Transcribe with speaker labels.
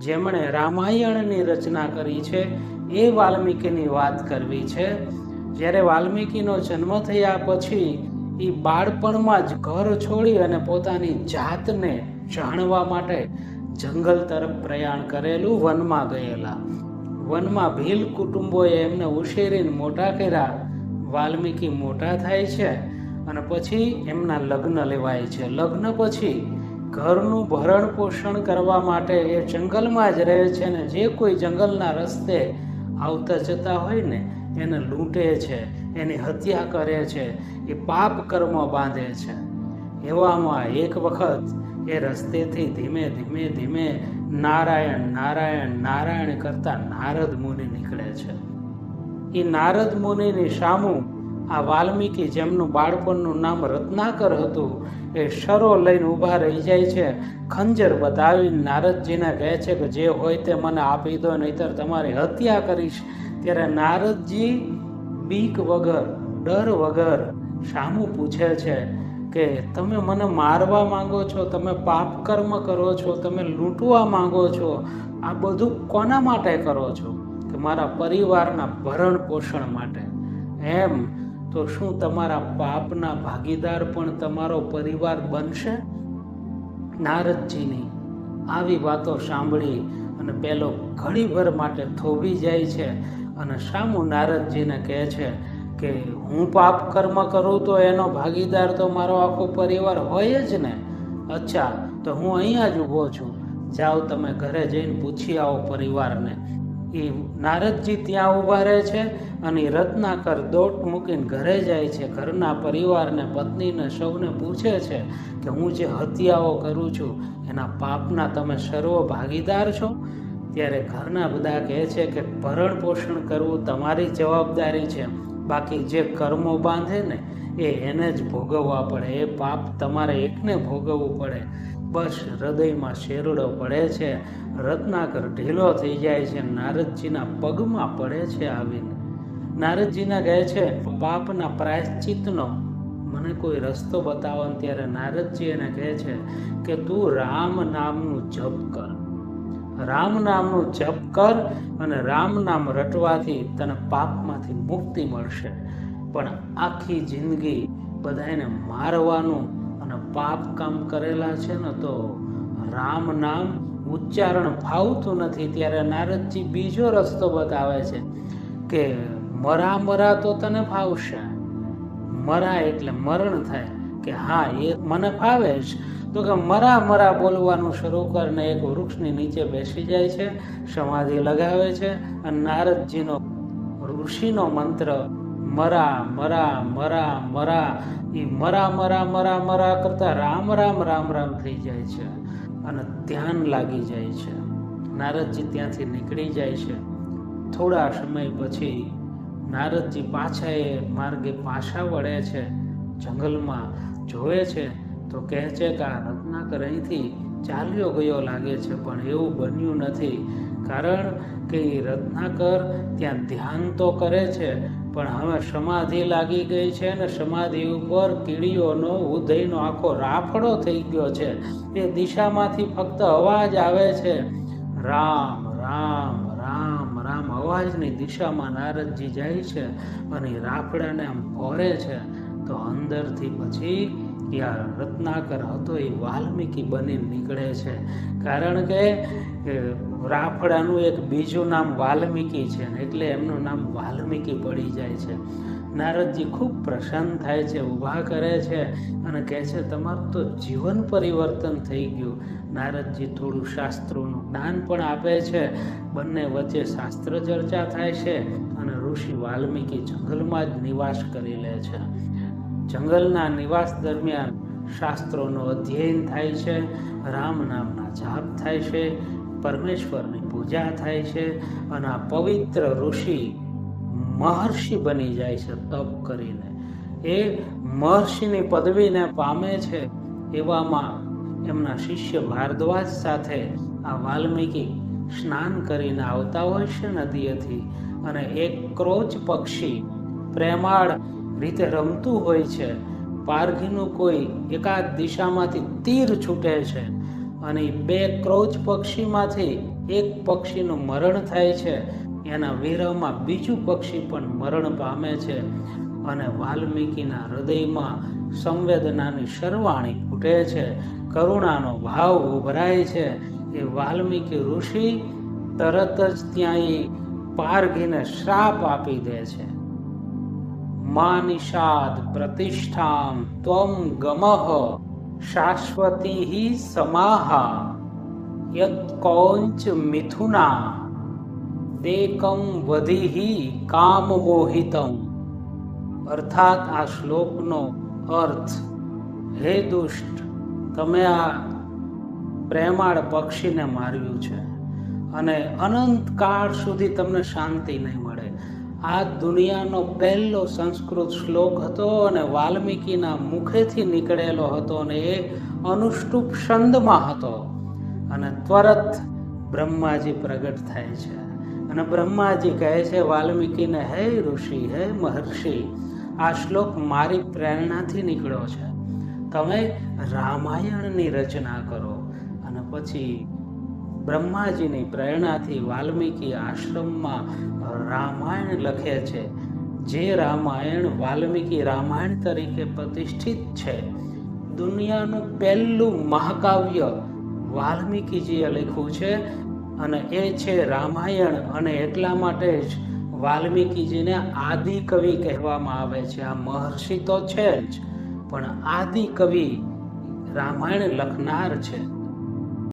Speaker 1: જેમણે રામાયણની રચના કરી છે, એ વાલ્મીકીની વાત કરવી છે. જ્યારે વાલ્મીકીનો જન્મ થયા પછી એ બાળપણમાં જ ઘર છોડી અને પોતાની જાતને જાણવા માટે જંગલ તરફ પ્રયાણ કરેલું વનમાં ગયેલા. વનમાં ભીલ કુટુંબોએ એમને ઉછેરીને મોટા કર્યા. વાલ્મીકી મોટા થાય છે અને પછી એમના લગ્ન લેવાય છે. લગ્ન પછી ઘરનું ભરણ પોષણ કરવા માટે એ જંગલમાં જ રહે છે ને જે કોઈ જંગલના રસ્તે આવતા જતા હોય ને, એને લૂંટે છે, એની હત્યા કરે છે, એ પાપ કર્મ બાંધે છે. એવામાં એક વખત એ રસ્તેથી ધીમે ધીમે ધીમે નારાયણ નારાયણ નારાયણ કરતા નારદ મુનિ નીકળે છે. એ નારદ મુનિની સામું આ વાલ્મીકી જેમનું બાળપણનું નામ રત્નાકર હતું, એ શરો લઈને ઊભા રહી જાય છે. ખંજર બતાવીને નારદજીને કહે છે કે જે હોય તે મને આપી દો, નહીતર તમારી હત્યા કરીશ. ત્યારે નારદજી બીક વગર, ડર વગર સામું પૂછે છે કે તમે મને મારવા માંગો છો, તમે પાપ કર્મ કરો છો, તમે લૂંટવા માંગો છો, આ બધું કોના માટે કરો છો? કે મારા પરિવારના ભરણ પોષણ માટે. એમ તો શું તમારા પાપના ભાગીદાર પણ તમારો પરિવાર બનશે? નારદજીની આવી વાતો સાંભળી અને પેલો ઘડીભર માટે થોભી જાય છે અને સામુ નારદજીને કહે છે કે, હું પાપ કર્મ કરું તો એનો ભાગીદાર તો મારો આખો પરિવાર હોય જ ને? અચ્છા, તો હું અહીંયા જ ઊભો છું. જાઓ તમે ઘરે જઈને પૂછી આવો પરિવારને. એ નારદજી ત્યાં ઊભા રહે છે અને રત્નાકર દોટ મૂકીને ઘરે જાય છે. ઘરના પરિવારને, પત્નીને સૌને પૂછે છે કે હું જે હત્યાઓ કરું છું, એના પાપના તમે સર્વ ભાગીદાર છો? ત્યારે ઘરના બધા કહે છે કે ભરણ પોષણ કરવું તમારી જવાબદારી છે. બાકી જે કર્મો બાંધે ને, એ એને જ ભોગવવા પડે. એ પાપ તમારે એકને ભોગવવું પડે. બસ હૃદયમાં શેરડો પડે છે. રત્નાકર ઢીલો થઈ જાય છે. નારદજીના પગમાં પડે છે આવીને. નારદજીના કહે છે પાપના પ્રાયશ્ચિતનો. મને કોઈ રસ્તો બતાવો. ત્યારે નારદજી એને કહે છે કે, તું રામ નામનું જપ કર. રામ નામનું જપ કર અને રામ નામ રટવાથી તને પાપમાંથી મુક્તિ મળશે. પણ આખી જિંદગી બધાને મારવાનું અને પાપ કામ કરેલા છે ને તો રામ નામ ઉચ્ચારણ ફાવતું નથી, ત્યારે નારદજી બીજો રસ્તો બતાવે છે કે મરા મરા તો તને ફાવશે. મરા એટલે મરણ થાય, કે હા, એ મને ફાવે જ. તો કે મરા મરા બોલવાનું શરૂ કરીને એક વૃક્ષની નીચે બેસી જાય છે, સમાધિ લગાવે છે, અને નારદજીનો ઋષિનો મંત્ર, મરા મરા મરા મરા એ મરા મરા મરા મરા કરતા રામ રામ રામ રામ થઈ જાય છે. અને ધ્યાન લાગી જાય છે. નારદજી ત્યાંથી નીકળી જાય છે. થોડા સમય પછી નારદજી પાછા એ માર્ગે પાછા વળે છે. જંગલમાં જોવે છે. તો કહે છે કે આ રત્નાકર અહીંથી ચાલ્યો ગયો લાગે છે, પણ એવું બન્યું નથી. કારણ કે એ રત્નાકર ત્યાં ધ્યાન તો કરે છે પણ હવે સમાધિ લાગી ગઈ છે ને સમાધિ ઉપર કીડીઓનો ઉદયનો આખો રાફડો થઈ ગયો છે. એ દિશામાંથી ફક્ત અવાજ આવે છે. રામ રામ રામ રામ. અવાજની દિશામાં નારદજી જાય છે અને રાફડાને આમ ભરે છે. તો અંદરથી પછી યા રત્નાકર હતો, એ વાલ્મીકી બની નીકળે છે. કારણ કે રાફડાનું એક બીજું નામ વાલ્મીકી છે એટલે એમનું નામ વાલ્મીકી પડી જાય છે. નારદજી ખૂબ પ્રસન્ન થાય છે, ઊભા કરે છે અને કહે છે, તમારું તો જીવન પરિવર્તન થઈ ગયું. નારદજી થોડું શાસ્ત્રોનું જ્ઞાન પણ આપે છે. બંને વચ્ચે શાસ્ત્ર ચર્ચા થાય છે અને ઋષિ વાલ્મીકી જંગલમાં જ નિવાસ કરી લે છે. જંગલના નિવાસ દરમિયાન શાસ્ત્રોનું અધ્યયન થાય છે, રામ નામના જાપ થાય છે, પરમેશ્વરની પૂજા થાય છે અને આ પવિત્ર ઋષિ મહર્ષિ બની જાય છે તપ કરીને. એ મહર્ષિની પદવીને પામે છે એવામાં એમના શિષ્ય ભારદ્વાજ સાથે આ વાલ્મીકી સ્નાન કરીને આવતા હોય છે નદીએથી અને એક ક્રોચ પક્ષી પ્રેમાળ રીતે રમતું હોય છે. પારઘીનું કોઈ એકાદ દિશામાંથી તીર છૂટે છે અને બે ક્રોચ પક્ષીમાંથી એક પક્ષીનું મરણ થાય છે. એના વિરહમાં બીજું પક્ષી પણ મરણ પામે છે અને વાલ્મીકીના હૃદયમાં સંવેદનાની શરવાણી ફૂટે છે. કરુણાનો ભાવ ઉભરાય છે. એ વાલ્મીકી ઋષિ તરત જ ત્યાં પારઘીને શ્રાપ આપી દે છે. માનિષાદ પ્રતિષ્ઠામ ત્વમ ગમઃ શાશ્વતી સમાહા યત કૌંચ મિથુના દેકમ વધિ કામ મોહિતમ અર્થાત આ શ્લોકનો અર્થ હે દુષ્ટ તમે આ પ્રેમાળ પક્ષીને માર્યું છે અને અનંત કાળ સુધી તમને શાંતિ નહીં મળે. આ દુનિયાનો પહેલો સંસ્કૃત શ્લોક હતો અને વાલ્મીકીના મુખેથી નીકળેલો હતો અને એ અનુષ્ટુપ છંદમાં હતો. અને ત્વરત બ્રહ્માજી પ્રગટ થાય છે. અને બ્રહ્માજી કહે છે, વાલ્મીકીને, હે ઋષિ, હે મહર્ષિ, આ શ્લોક મારી પ્રેરણાથી નીકળ્યો છે. તમે રામાયણની રચના કરો. અને પછી બ્રહ્માજીની પ્રેરણાથી વાલ્મીકી આશ્રમમાં રામાયણ લખે છે, જે રામાયણ વાલ્મીકી રામાયણ તરીકે પ્રતિષ્ઠિત છે. દુનિયાનું પહેલું મહાકાવ્ય વાલ્મીકીજીએ લખ્યું છે અને એ છે રામાયણ અને એટલા માટે જ વાલ્મીકીજીને આદિ કવિ કહેવામાં આવે છે. આ મહર્ષિ તો છે જ, પણ આદિ કવિ રામાયણ લખનાર છે.